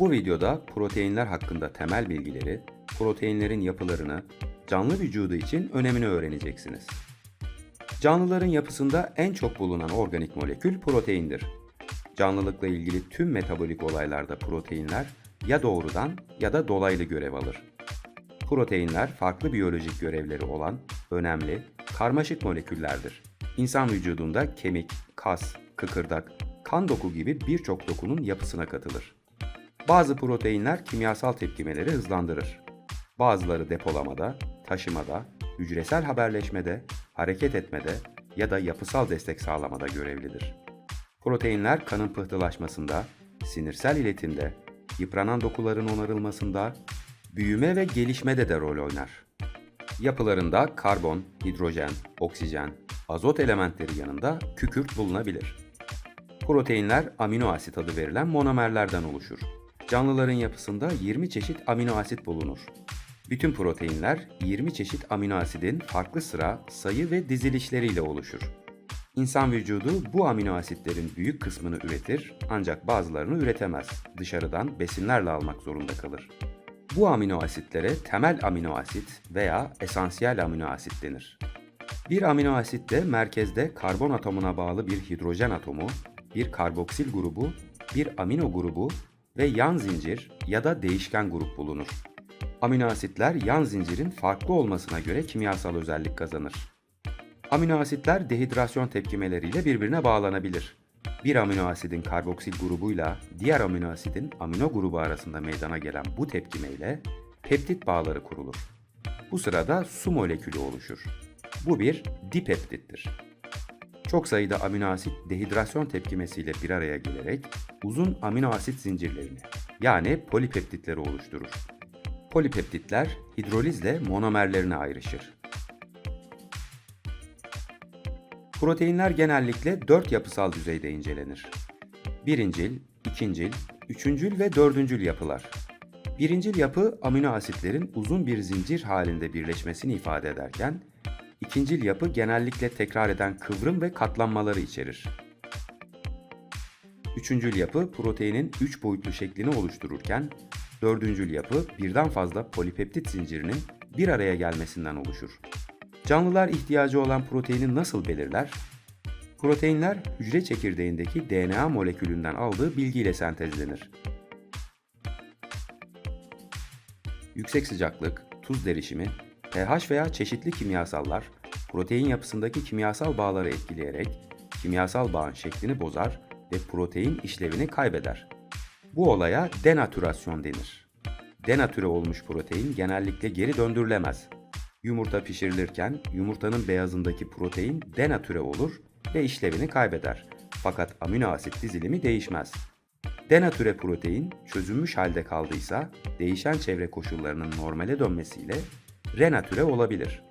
Bu videoda proteinler hakkında temel bilgileri, proteinlerin yapılarını, canlı vücudu için önemini öğreneceksiniz. Canlıların yapısında en çok bulunan organik molekül proteindir. Canlılıkla ilgili tüm metabolik olaylarda proteinler ya doğrudan ya da dolaylı görev alır. Proteinler farklı biyolojik görevleri olan önemli, karmaşık moleküllerdir. İnsan vücudunda kemik, kas, kıkırdak, kan doku gibi birçok dokunun yapısına katılır. Bazı proteinler kimyasal tepkimeleri hızlandırır. Bazıları depolamada, taşımada, hücresel haberleşmede, hareket etmede ya da yapısal destek sağlamada görevlidir. Proteinler kanın pıhtılaşmasında, sinirsel iletimde, yıpranan dokuların onarılmasında, büyüme ve gelişmede de rol oynar. Yapılarında karbon, hidrojen, oksijen, azot elementleri yanında kükürt bulunabilir. Proteinler amino asit adı verilen monomerlerden oluşur. Canlıların yapısında 20 çeşit amino asit bulunur. Bütün proteinler 20 çeşit amino asidin farklı sıra, sayı ve dizilişleriyle oluşur. İnsan vücudu bu amino asitlerin büyük kısmını üretir ancak bazılarını üretemez. Dışarıdan besinlerle almak zorunda kalır. Bu amino asitlere temel amino asit veya esansiyel amino asit denir. Bir amino asitte merkezde karbon atomuna bağlı bir hidrojen atomu, bir karboksil grubu, bir amino grubu ve yan zincir ya da değişken grup bulunur. Amino asitler yan zincirin farklı olmasına göre kimyasal özellik kazanır. Amino asitler dehidrasyon tepkimeleriyle birbirine bağlanabilir. Bir amino asidin karboksil grubuyla diğer amino asidin amino grubu arasında meydana gelen bu tepkimeyle peptit bağları kurulur. Bu sırada su molekülü oluşur. Bu bir dipeptittir. Çok sayıda amino asit dehidrasyon tepkimesiyle bir araya gelerek uzun amino asit zincirlerini yani polipeptitleri oluşturur. Polipeptitler hidrolizle monomerlerine ayrışır. Proteinler genellikle dört yapısal düzeyde incelenir. Birincil, ikincil, üçüncül ve dördüncül yapılar. Birincil yapı amino asitlerin uzun bir zincir halinde birleşmesini ifade ederken, ikincil yapı genellikle tekrar eden kıvrım ve katlanmaları içerir. Üçüncül yapı proteinin üç boyutlu şeklini oluştururken, dördüncül yapı birden fazla polipeptit zincirinin bir araya gelmesinden oluşur. Canlılar ihtiyacı olan proteini nasıl belirler? Proteinler hücre çekirdeğindeki DNA molekülünden aldığı bilgiyle sentezlenir. Yüksek sıcaklık, tuz derişimi, pH veya çeşitli kimyasallar protein yapısındaki kimyasal bağları etkileyerek kimyasal bağın şeklini bozar ve protein işlevini kaybeder. Bu olaya denatürasyon denir. Denatüre olmuş protein genellikle geri döndürülemez. Yumurta pişirilirken yumurtanın beyazındaki protein denatüre olur ve işlevini kaybeder. Fakat amino asit dizilimi değişmez. Denatüre protein çözünmüş halde kaldıysa değişen çevre koşullarının normale dönmesiyle renatüre olabilir.